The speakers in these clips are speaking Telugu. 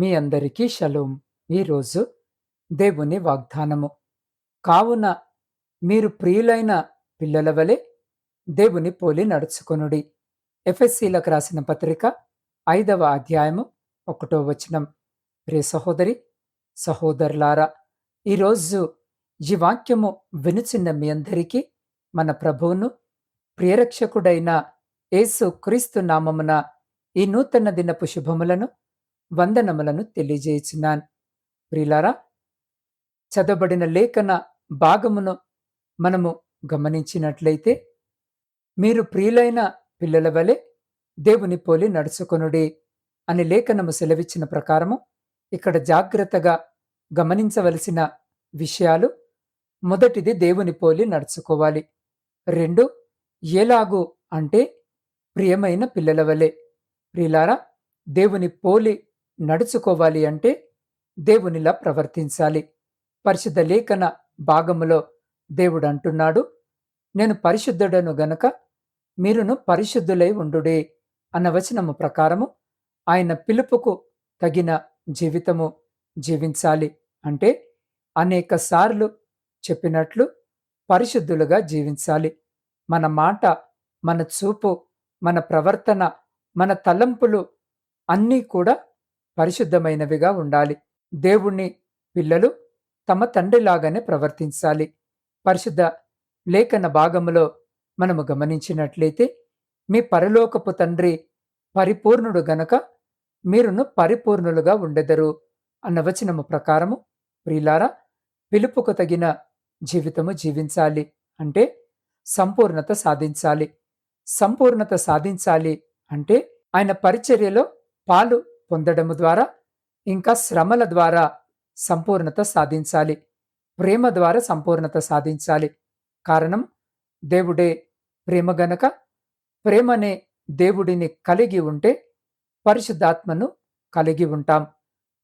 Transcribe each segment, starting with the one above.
మీ అందరికీ షలోం. ఈరోజు దేవుని వాగ్దానము. కావున మీరు ప్రియులైన పిల్లల వలె దేవుని పోలి నడుచుకొనుడి. ఎఫ్ఎస్సీలకు రాసిన పత్రిక ఐదవ అధ్యాయము ఒకటో వచనం. ప్రియ సహోదరి సహోదరులారా ఈరోజు ఈ వాక్యము వినుచున్న మీ అందరికీ మన ప్రభువును ప్రియరక్షకుడైన యేసు క్రీస్తు నామమున ఈ నూతన దినపు శుభములను వందనములను తెలియజేయుచున్నాను ప్రిలారా చదవబడిన లేఖన భాగమును మనము గమనించినట్లయితే మీరు ప్రియులైన పిల్లల వలె దేవుని పోలి నడుచుకొనుడి అని లేఖనము సెలవిచ్చిన ప్రకారము ఇక్కడ జాగ్రత్తగా గమనించవలసిన విషయాలు మొదటిది దేవుని పోలి నడుచుకోవాలి. రెండు ఎలాగు అంటే ప్రియమైన పిల్లల వలె. ప్రియులారా దేవుని పోలి నడుచుకోవాలి అంటే దేవునిలా ప్రవర్తించాలి. పరిశుద్ధ లేఖన భాగములో దేవుడు అంటున్నాడు నేను పరిశుద్ధుడను గనుక మీరును పరిశుద్ధులై ఉండుడే అన్న వచనము ప్రకారము ఆయన పిలుపుకు తగిన జీవితము జీవించాలి. అంటే అనేక సార్లు చెప్పినట్లు పరిశుద్ధులుగా జీవించాలి. మన మాట మన చూపు మన ప్రవర్తన మన తలంపులు అన్నీ కూడా పరిశుద్ధమైనవిగా ఉండాలి. దేవుణ్ణి పిల్లలు తమ తండ్రిలాగానే ప్రవర్తించాలి. పరిశుద్ధ లేఖన భాగములో మనము గమనించినట్లయితే మీ పరలోకపు తండ్రి పరిపూర్ణుడు గనక మీరును పరిపూర్ణులుగా ఉండెదరు అన్న వచనము ప్రకారము ప్రియులారా పిలుపుకు తగిన జీవితము జీవించాలి. అంటే సంపూర్ణత సాధించాలి. సంపూర్ణత సాధించాలి అంటే ఆయన పరిచర్యలో పాలు పొందడము ద్వారా ఇంకా శ్రమల ద్వారా సంపూర్ణత సాధించాలి. ప్రేమ ద్వారా సంపూర్ణత సాధించాలి. కారణం దేవుడే ప్రేమ గనక ప్రేమనే దేవుడిని కలిగి ఉంటే పరిశుద్ధాత్మను కలిగి ఉంటాం.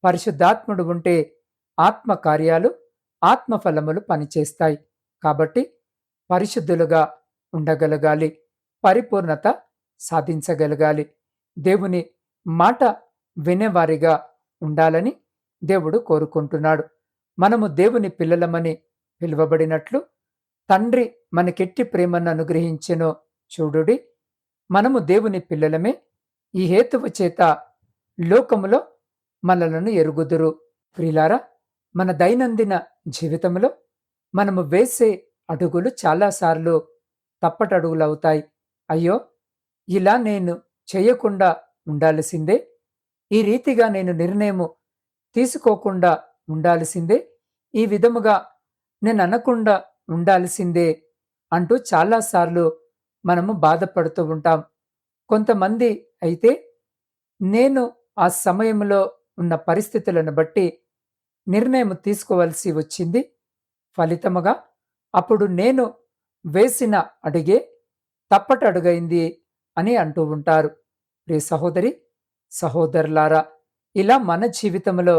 పరిశుద్ధాత్ముడు ఉంటే ఆత్మ కార్యాలు ఆత్మఫలములు పనిచేస్తాయి. కాబట్టి పరిశుద్ధులుగా ఉండగలగాలి. పరిపూర్ణత సాధించగలగాలి. దేవుని మాట వినేవారిగా ఉండాలని దేవుడు కోరుకుంటున్నాడు. మనము దేవుని పిల్లలమని పిలువబడినట్లు తండ్రి మనకెట్టి ప్రేమను అనుగ్రహించెనో చూడుడి. మనము దేవుని పిల్లలమే ఈ హేతువు చేత లోకములో మనలను ఎరుగుదురు. ప్రిలారా మన దైనందిన జీవితంలో మనము వేసే అడుగులు చాలాసార్లు తప్పటడుగులవుతాయి. అయ్యో ఇలా నేను చేయకుండా ఉండాల్సిందే ఈ రీతిగా నేను నిర్ణయము తీసుకోకుండా ఉండాల్సిందే. ఈ విధముగా నేను అనకుండా ఉండాల్సిందే అంటూ చాలాసార్లు మనము బాధపడుతూ ఉంటాం. కొంతమంది అయితే నేను ఆ సమయంలో ఉన్న పరిస్థితులను బట్టి నిర్ణయం తీసుకోవలసి వచ్చింది. ఫలితముగా అప్పుడు నేను వేసిన అడిగే తప్పటడుగైంది అని అంటూ ఉంటారు. ప్రియ సహోదరి సహోదరులారా ఇలా మన జీవితంలో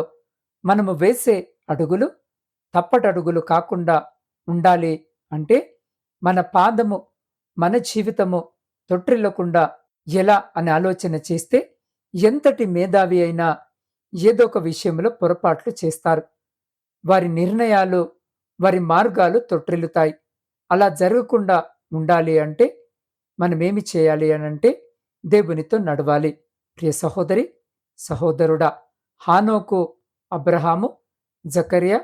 మనము వేసే అడుగులు తప్పటడుగులు కాకుండా ఉండాలి అంటే మన పాదము మన జీవితము తొట్టిల్లకుండా ఎలా అని ఆలోచన చేస్తే ఎంతటి మేధావి అయినా ఏదో ఒక విషయంలో పొరపాట్లు చేస్తారు. వారి నిర్ణయాలు వారి మార్గాలు తొట్టిల్లుతాయి. అలా జరగకుండా ఉండాలి అంటే మనమేమి చేయాలి అని అంటే దేవునితో నడవాలి. ప్రియ సహోదరి సహోదరుడా హానోకు అబ్రహాము జకర్య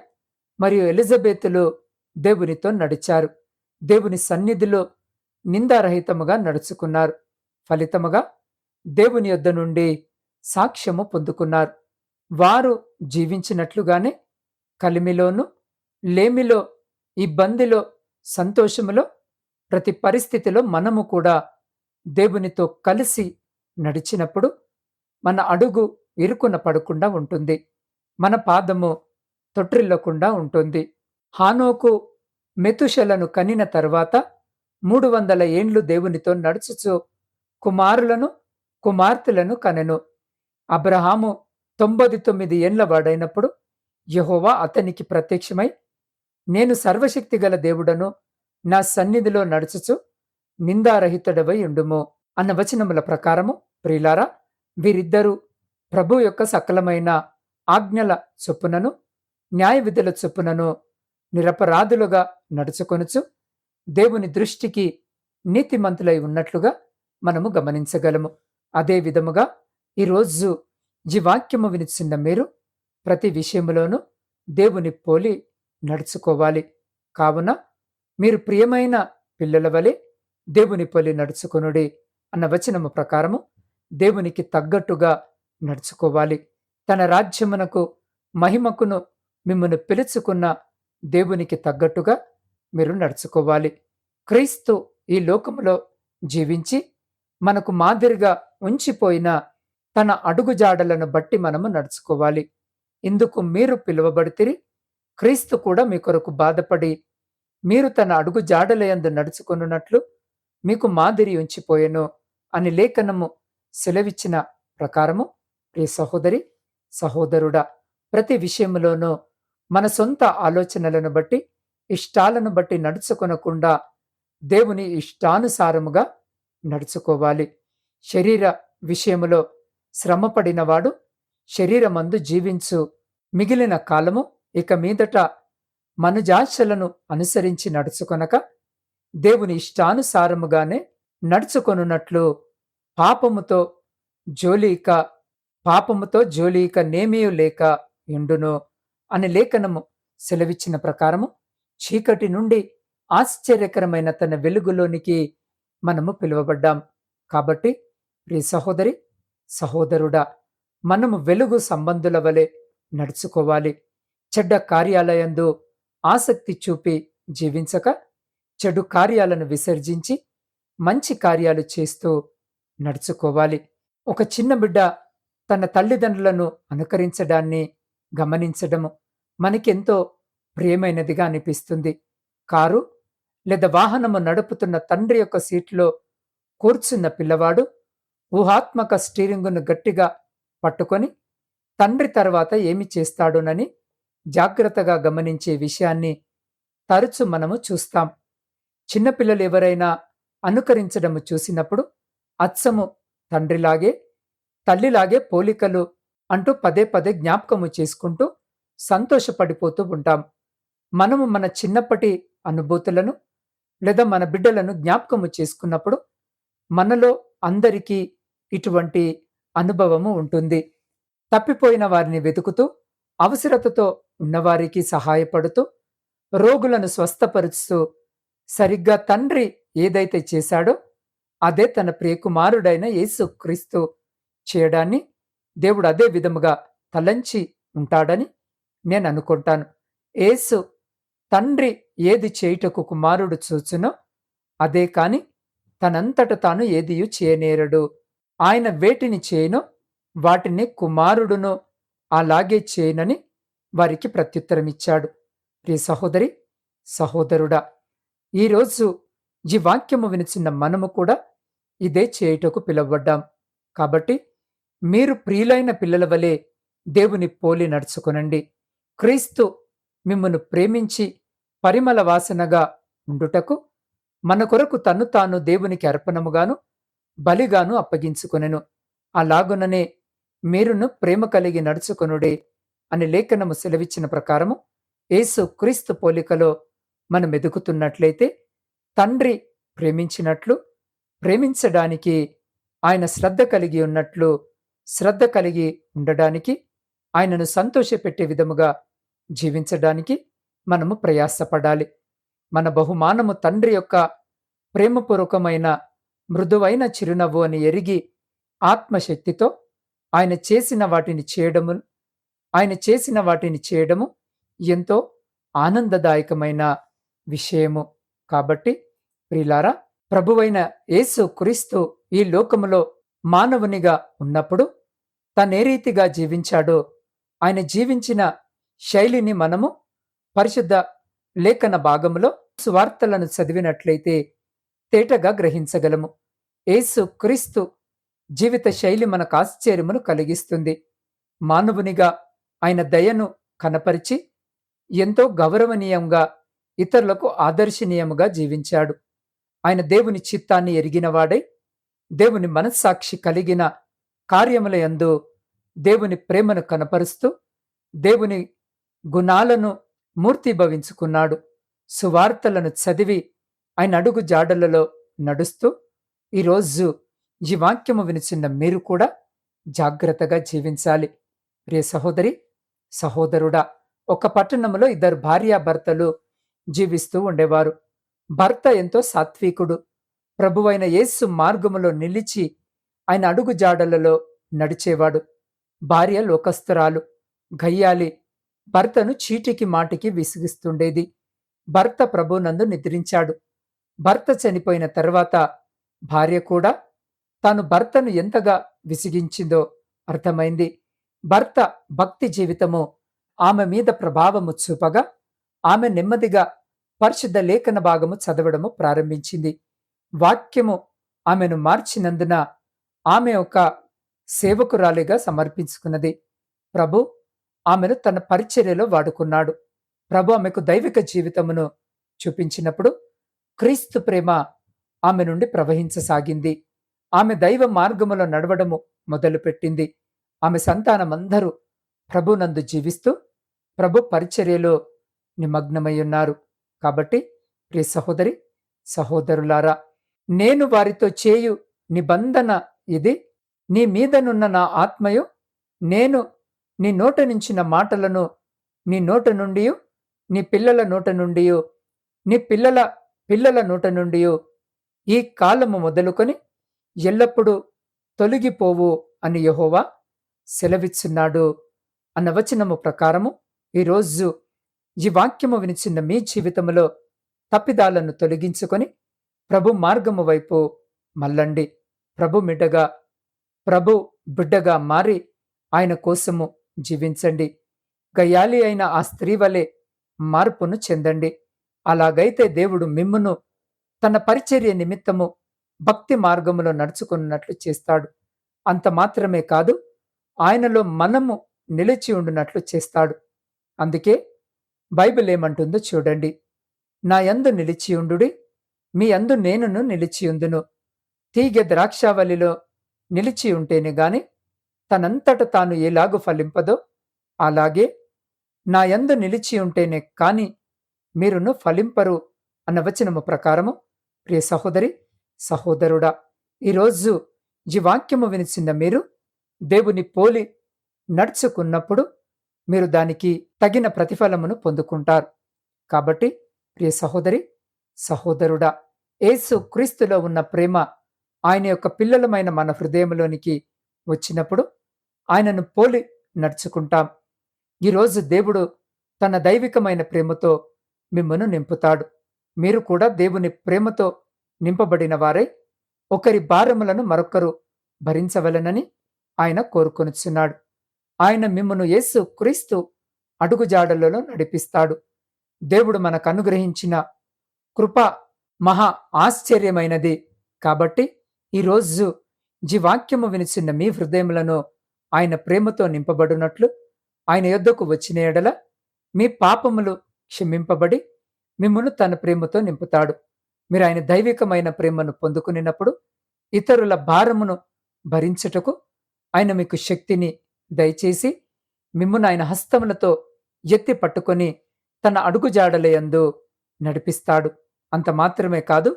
మరియు ఎలిజబెత్లు దేవునితో నడిచారు. దేవుని సన్నిధిలో నిందారహితముగా నడుచుకున్నారు. ఫలితముగా దేవుని యొద్ద నుండి సాక్ష్యము పొందుకున్నారు. వారు జీవించినట్లుగానే కలిమిలోను లేమిలో ఇబ్బందిలో సంతోషములో ప్రతి పరిస్థితిలో మనము కూడా దేవునితో కలిసి నడిచినప్పుడు మన అడుగు ఇరుకున పడకుండా ఉంటుంది. మన పాదము తొట్టిల్లకుండా ఉంటుంది. హానోకు మెతుషలను కనిన తర్వాత మూడు వందల ఏండ్లు దేవునితో నడుచుచు కుమారులను కుమార్తెలను కనెను. అబ్రహాము తొంభై తొమ్మిది ఏండ్ల వాడైనప్పుడు యహోవా అతనికి ప్రత్యక్షమై నేను సర్వశక్తి గల దేవుడను నా సన్నిధిలో నడుచుచు నిందారహితుడవై ఉండుము అన్న వచనముల ప్రకారము ప్రియులారా వీరిద్దరూ ప్రభు యొక్క సకలమైన ఆజ్ఞల చొప్పునను న్యాయ విధుల చొప్పునను నిరపరాధులుగా నడుచుకొనుచు దేవుని దృష్టికి నీతిమంతులై ఉన్నట్లుగా మనము గమనించగలము. అదే విధముగా ఈరోజు జీవాక్యము వినిచిన్న మీరు ప్రతి విషయములోనూ దేవుని పోలి నడుచుకోవాలి. కావున మీరు ప్రియమైన పిల్లల వలె దేవుని పోలి నడుచుకొనుడి అన్న వచనము ప్రకారము దేవునికి తగ్గట్టుగా నడుచుకోవాలి. తన రాజ్యమునకు మహిమకును మిమ్మల్ని పిలుచుకున్న దేవునికి తగ్గట్టుగా మీరు నడుచుకోవాలి. క్రీస్తు ఈ లోకములో జీవించి మనకు మాదిరిగా ఉంచిపోయిన తన అడుగుజాడలను బట్టి మనము నడుచుకోవాలి. ఇందుకు మీరు పిలువబడితిరి క్రీస్తు కూడా మీ కొరకు బాధపడి మీరు తన అడుగు జాడలయందు నడుచుకున్నట్లు మీకు మాదిరి ఉంచిపోయెను అని లేఖనము సెలవిచ్చిన ప్రకారము ప్రియ సహోదరి సహోదరుడా ప్రతి విషయంలోనూ మన సొంత ఆలోచనలను బట్టి ఇష్టాలను బట్టి నడుచుకొనకుండా దేవుని ఇష్టానుసారముగా నడుచుకోవాలి. శరీర విషయములో శ్రమపడినవాడు శరీరమందు జీవించు మిగిలిన కాలము ఇక మీదట మనుజాశలను అనుసరించి నడుచుకొనక దేవుని ఇష్టానుసారముగానే నడుచుకొనున్నట్లు పాపముతో జోలీక పాపముతో జోలీక నేమియు లేక ఎండును అని లేఖనము సెలవిచ్చిన ప్రకారము చీకటి నుండి ఆశ్చర్యకరమైన తన వెలుగులోనికి మనము పిలువబడ్డాం. కాబట్టి ప్రియ సహోదరి సహోదరుడా మనము వెలుగు సంబంధుల వలె నడుచుకోవాలి. చెడ్డ కార్యాలయందు ఆసక్తి చూపి జీవించక చెడు కార్యాలను విసర్జించి మంచి కార్యాలు చేస్తూ నడుచుకోవాలి. ఒక చిన్న బిడ్డ తన తల్లిదండ్రులను అనుకరించడాన్ని గమనించడము మనకెంతో ప్రియమైనదిగా అనిపిస్తుంది. కారు లేదా వాహనము నడుపుతున్న తండ్రి యొక్క సీట్లో కూర్చున్న పిల్లవాడు ఊహాత్మక స్టీరింగును గట్టిగా పట్టుకొని తండ్రి తర్వాత ఏమి చేస్తాడోనని జాగ్రత్తగా గమనించే విషయాన్ని తరచు మనము చూస్తాం. చిన్నపిల్లలు ఎవరైనా అనుకరించడము చూసినప్పుడు అచ్చము తండ్రిలాగే తల్లిలాగే పోలికలు అంటూ పదే పదే జ్ఞాపకము చేసుకుంటూ సంతోషపడిపోతూ ఉంటాం. మనము మన చిన్నప్పటి అనుభూతులను లేదా మన బిడ్డలను జ్ఞాపకము చేసుకున్నప్పుడు మనలో అందరికీ ఇటువంటి అనుభవము ఉంటుంది. తప్పిపోయిన వారిని వెతుకుతూ అవసరతతో ఉన్నవారికి సహాయపడుతూ రోగులను స్వస్థపరుస్తూ సరిగ్గా తండ్రి ఏదైతే చేశాడో అదే తన ప్రియకుమారుడైన యేసు క్రీస్తు చేయడాన్ని దేవుడు అదే విధముగా తలంచి ఉంటాడని నేను అనుకుంటాను. యేసు తండ్రి ఏది చేయుటకు కుమారుడు చూచునో అదే కాని తనంతట తాను ఏదియు చేయనేరడు. ఆయన వేటిని చేయనో వాటిని కుమారుడును అలాగే చేయనని వారికి ప్రత్యుత్తరమిచ్చాడు. ప్రియ సహోదరి సహోదరుడా ఈరోజు ఈ వాక్యము వినిచిన మనము కూడా ఇదే చేయుటకు పిలువబడ్డాం. కాబట్టి మీరు ప్రియులైన పిల్లల వలె దేవుని పోలి నడుచుకునండి. క్రీస్తు మిమ్మను ప్రేమించి పరిమళ వాసనగా ఉండుటకు మన కొరకు తను తాను దేవునికి అర్పణముగాను బలిగాను అప్పగించుకొనెను. అలాగుననే మీరును ప్రేమ కలిగి నడుచుకొనుడే అని లేఖనము సెలవిచ్చిన ప్రకారము యేసు క్రీస్తు పోలికలో మనం ఎదుగుతున్నట్లయితే తండ్రి ప్రేమించినట్లు ప్రేమించడానికి ఆయన శ్రద్ధ కలిగి ఉన్నట్లు శ్రద్ధ కలిగి ఉండడానికి ఆయనను సంతోషపెట్టే విధముగా జీవించడానికి మనము ప్రయాసపడాలి. మన బహుమానము తండ్రి యొక్క ప్రేమపూర్వకమైన మృదువైన చిరునవ్వు అని ఎరిగి ఆత్మశక్తితో ఆయన చేసిన వాటిని చేయడము ఆయన చేసిన వాటిని చేయడము ఎంతో ఆనందదాయకమైన విషయము. కాబట్టి ప్రిలారా ప్రభువైన యేసు క్రీస్తు ఈ లోకములో మానవునిగా ఉన్నప్పుడు తనే రీతిగా జీవించాడో ఆయన జీవించిన శైలిని మనము పరిశుద్ధ లేఖన భాగంలో సువార్తలను చదివినట్లయితే తేటగా గ్రహించగలము. యేసు క్రీస్తు జీవిత శైలి మనకు ఆశ్చర్యమును కలిగిస్తుంది. మానవునిగా ఆయన దయను కనపరిచి ఎంతో గౌరవనీయంగా ఇతరులకు ఆదర్శనీయముగా జీవించాడు. ఆయన దేవుని చిత్తాన్ని ఎరిగినవాడై దేవుని మనస్సాక్షి కలిగిన కార్యముల యందు దేవుని ప్రేమను కనపరుస్తూ దేవుని గుణాలను మూర్తిభవించుకున్నాడు సువార్తలను చదివి ఆయన అడుగు జాడలలో నడుస్తూ ఈరోజు ఈ వాక్యము వినిచిన్న మీరు కూడా జాగ్రత్తగా జీవించాలి. ప్రియ సహోదరి సహోదరుడా ఒక పట్టణంలో ఇద్దరు భార్యాభర్తలు జీవిస్తూ ఉండేవారు. భర్త ఎంతో సాత్వికుడు. ప్రభువైన యేసు మార్గములో నిలిచి ఆయన అడుగు జాడలలో నడిచేవాడు. భార్య లోకస్తురాలు గయ్యాలి భర్తను చీటికి మాటికి విసిగిస్తుండేది. భర్త ప్రభునందు నిద్రించాడు. భర్త చనిపోయిన తర్వాత భార్య కూడా తాను భర్తను ఎంతగా విసిగించిందో అర్థమైంది. భర్త భక్తి జీవితము ఆమె మీద ప్రభావము చూపగా ఆమె నెమ్మదిగా పరిశుద్ధ లేఖన భాగము చదవడము ప్రారంభించింది. వాక్యము ఆమెను మార్చినందున ఆమె ఒక సేవకురాలిగా సమర్పించుకున్నది. ప్రభు ఆమెను తన పరిచర్యలో వాడుకున్నాడు. ప్రభు ఆమెకు దైవిక జీవితమును చూపించినప్పుడు క్రీస్తు ప్రేమ ఆమె నుండి ప్రవహించసాగింది. ఆమె దైవ మార్గములో నడవడము మొదలుపెట్టింది. ఆమె సంతానమందరూ ప్రభునందు జీవిస్తూ ప్రభు పరిచర్యలో నిమగ్నమై ఉన్నారు. కాబట్టి ప్రియ సహోదరి సహోదరులారా నేను వారితో చేయు నిబంధన ఇది. నీ మీదనున్న నా ఆత్మయు నేను నీ నోట నుంచిన మాటలను నీ నోట నుండి నీ పిల్లల నోట నుండి నీ పిల్లల పిల్లల నోట నుండి ఈ కాలము మొదలుకొని ఎల్లప్పుడూ తొలగిపోవు అని యహోవా సెలవిచ్చున్నాడు. అన్న వచనము ప్రకారము ఈరోజు ఈ వాక్యము వినిచిన్న మీ జీవితంలో తప్పిదాలను తొలగించుకొని ప్రభు మార్గము వైపు మల్లండి ప్రభు మిడ్డగా ప్రభు బిడ్డగా మారి ఆయన కోసము జీవించండి. గయాలి అయిన ఆ స్త్రీ వలె మార్పును చెందండి. అలాగైతే దేవుడు మిమ్మును తన పరిచర్య నిమిత్తము భక్తి మార్గములో నడుచుకున్నట్లు చేస్తాడు. అంత మాత్రమే కాదు ఆయనలో మనము నిలిచి ఉండునట్లు చేస్తాడు. అందుకే బైబిల్ ఏమంటుందో చూడండి. నా యందు నిలిచియుండుడి మీ అందు నేనును నిలిచియుందును తీగె ద్రాక్షావళిలో నిలిచి ఉంటేనే గాని తనంతట తాను ఎలాగు ఫలింపదో అలాగే నా యందు నిలిచి ఉంటేనే కాని మీరును ఫలింపరు అన్న వచనము ప్రకారము ప్రియ సహోదరి సహోదరుడా ఈరోజు ఈ వాక్యము వినిచిన మీరు దేవుని పోలి నడుచుకున్నప్పుడు మీరు దానికి తగిన ప్రతిఫలమును పొందుకుంటారు. కాబట్టి ప్రియ సహోదరి సహోదరుడా ఏసు క్రీస్తులో ఉన్న ప్రేమ ఆయన యొక్క పిల్లలమైన మన హృదయంలోనికి వచ్చినప్పుడు ఆయనను పోలి నడుచుకుంటాం. ఈరోజు దేవుడు తన దైవికమైన ప్రేమతో మిమ్మను నింపుతాడు. మీరు కూడా దేవుని ప్రేమతో నింపబడిన వారై ఒకరి భారములను మరొకరు భరించవలనని ఆయన కోరుకొనుచున్నాడు. ఆయన మిమ్మను యేసు క్రీస్తు అడుగుజాడలలో నడిపిస్తాడు. దేవుడు మనకు అనుగ్రహించిన కృప మహా ఆశ్చర్యమైనది. కాబట్టి ఈరోజు జీవాక్యము వినిచిన్న మీ హృదయములను ఆయన ప్రేమతో నింపబడినట్లు ఆయన యొద్దకు వచ్చిన ఎడల మీ పాపములు క్షమింపబడి మిమ్మను తన ప్రేమతో నింపుతాడు. మీరు ఆయన దైవికమైన ప్రేమను పొందుకునినప్పుడు ఇతరుల భారమును భరించుటకు ఆయన మీకు శక్తిని దయచేసి మిమ్మును ఆయన హస్తములతో ఎత్తి పట్టుకొని తన అడుగుజాడలయందు నడిపిస్తాడు. అంత మాత్రమే కాదు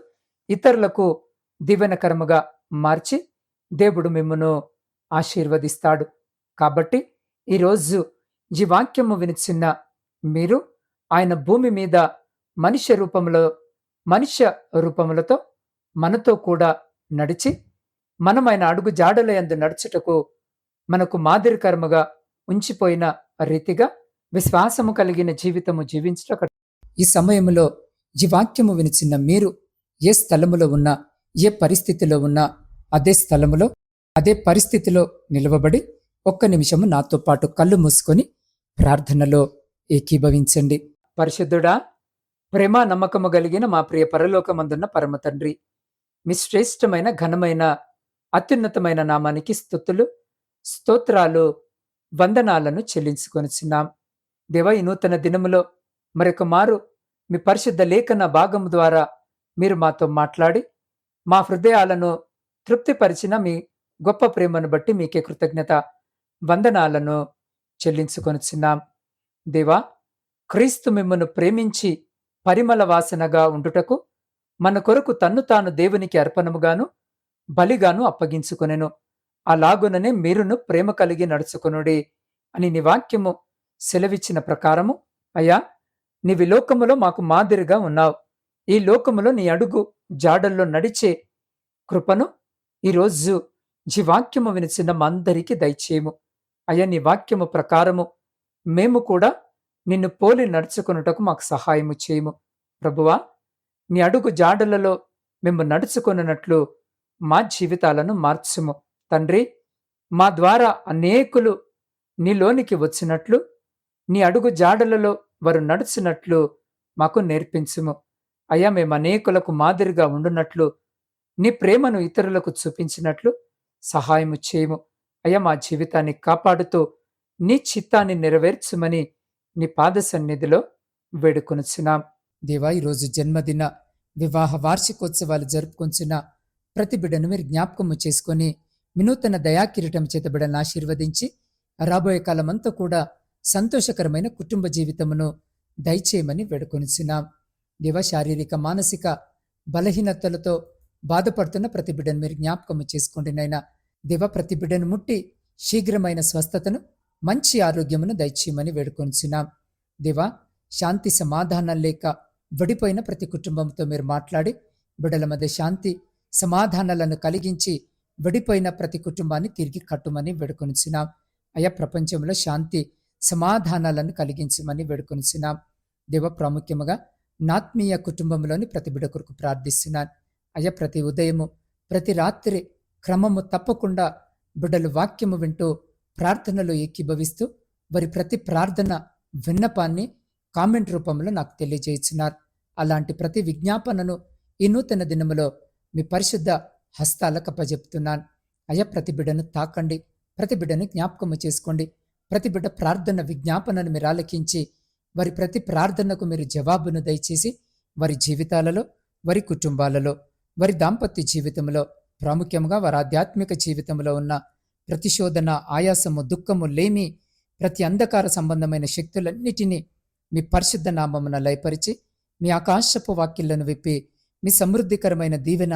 ఇతరులకు దివెనకరముగా మార్చి దేవుడు మిమ్మును ఆశీర్వదిస్తాడు. కాబట్టి ఈరోజు ఈ వాక్యము వినిచిన్న మీరు ఆయన భూమి మీద మనుష్య రూపంలో మనుష్య రూపములతో మనతో కూడా నడిచి మనం ఆయన అడుగు జాడలయందు నడుచుటకు మనకు మాదిరికరముగా ఉంచిపోయిన రీతిగా విశ్వాసము కలిగిన జీవితము జీవించట ఈ సమయంలో ఈ వాక్యము వినిచిన మీరు ఏ స్థలములో ఉన్నా ఏ పరిస్థితిలో ఉన్నా అదే స్థలములో అదే పరిస్థితిలో నిలవబడి ఒక్క నిమిషము నాతో పాటు కళ్ళు మూసుకొని ప్రార్థనలో ఏకీభవించండి. పరిశుద్ధుడా ప్రేమ నమ్మకము కలిగిన మా ప్రియ పరలోకమందున్న పరమ తండ్రి మీ శ్రేష్టమైన ఘనమైన అత్యున్నతమైన నామానికి స్థుతులు. స్తోత్రాలు వందనాలను చెల్లించుకొనిచున్నాం దేవ ఈ నూతన దినములో మరొక మారు మీ పరిశుద్ధ లేఖన భాగము ద్వారా మీరు మాతో మాట్లాడి మా హృదయాలను తృప్తిపరిచిన మీ గొప్ప ప్రేమను బట్టి మీకే కృతజ్ఞత వందనాలను చెల్లించుకొనిచున్నాం దేవా క్రీస్తు మిమ్మను ప్రేమించి పరిమళ వాసనగా ఉండుటకు మన కొరకు తన్ను తాను దేవునికి అర్పణముగాను బలిగాను అప్పగించుకొనెను. అలాగుననే మీరును ప్రేమ కలిగి నడుచుకొనుడి అని నీ వాక్యము సెలవిచ్చిన ప్రకారము అయ్యా నీవి లోకములో మాకు మాదిరిగా ఉన్నావు. ఈ లోకములో నీ అడుగు జాడల్లో నడిచే కృపను ఈరోజు జీవాక్యము వినిచిన మందరికి దయచేయము. అయ్యా నీ వాక్యము ప్రకారము మేము కూడా నిన్ను పోలి నడుచుకొనుటకు మాకు సహాయము చేయము. ప్రభువా నీ అడుగు జాడలలో మేము నడుచుకొనున్నట్లు మా జీవితాలను మార్చుము. తండ్రి మా ద్వారా అనేకులు నీలోనికి వచ్చినట్లు నీ అడుగు జాడలలో వారు నడుచున్నట్లు మాకు నేర్పించుము. అయ్యా మేము అనేకులకు మాదిరిగా ఉండునట్లు నీ ప్రేమను ఇతరులకు చూపించినట్లు సహాయము చేయము. అయ్యా మా జీవితాన్ని కాపాడుతూ నీ చిత్తాన్ని నెరవేర్చుమని నీ పాద సన్నిధిలో వేడుకొనుచున్నాం. దేవా ఈరోజు జన్మదిన వివాహ వార్షికోత్సవాలు జరుపుకొంచున్న ప్రతి బిడ్డను మీరు జ్ఞాపకము చేసుకొని వినూతన దయాకిరీటం చేత బిడ్డను ఆశీర్వదించి రాబోయే కాలమంతా కూడా సంతోషకరమైన కుటుంబ జీవితమును దయచేయమని వేడుకొనిచున్నాం. దేవ శారీరక మానసిక బలహీనతలతో బాధపడుతున్న ప్రతి బిడ్డను మీరు జ్ఞాపకము చేసుకోండి నైనా దేవ ప్రతి బిడ్డను ముట్టి శీఘ్రమైన స్వస్థతను మంచి ఆరోగ్యమును దయచేయమని వేడుకొనిచున్నాం. దేవా శాంతి సమాధానం లేక విడిపోయిన ప్రతి కుటుంబంతో మీరు మాట్లాడి బిడ్డల మధ్య శాంతి సమాధానాలను కలిగించి విడిపోయిన ప్రతి కుటుంబాన్ని తిరిగి కట్టుమని వేడుకొనిచున్నాం. అయా ప్రపంచంలో శాంతి సమాధానాలను కలిగించమని వేడుకొనిచున్నాం. దేవ ప్రాముఖ్యముగా నాత్మీయ కుటుంబంలోని ప్రతి బిడకొరకు ప్రార్థిస్తున్నాను. అయ్యా ప్రతి ఉదయము ప్రతి రాత్రి క్రమము తప్పకుండా బిడ్డలు వాక్యము వింటూ ప్రార్థనలో ఏకీభవిస్తూ వారి ప్రతి ప్రార్థన విన్నపాన్ని కామెంట్ రూపంలో నాకు తెలియజేస్తున్నారు అలాంటి ప్రతి విజ్ఞాపనను ఈ నూతన దినములో మీ పరిశుద్ధ హస్తాలకు అయ అయ్యా ప్రతి బిడ్డను తాకండి. ప్రతి బిడ్డను జ్ఞాపకము చేసుకోండి. ప్రతి బిడ్డ ప్రార్థన విజ్ఞాపనను మీరు ఆలకించి వారి ప్రతి ప్రార్థనకు మీరు జవాబును దయచేసి వారి జీవితాలలో వారి కుటుంబాలలో వారి దాంపత్య జీవితంలో ప్రాముఖ్యంగా వారి ఆధ్యాత్మిక జీవితంలో ఉన్న ప్రతిశోధన ఆయాసము దుఃఖము లేమి ప్రతి అంధకార సంబంధమైన శక్తులన్నిటినీ మీ పరిశుద్ధ నామమున లయపరిచి మీ ఆకాశపు వాక్యలను విప్పి మీ సమృద్ధికరమైన దీవెన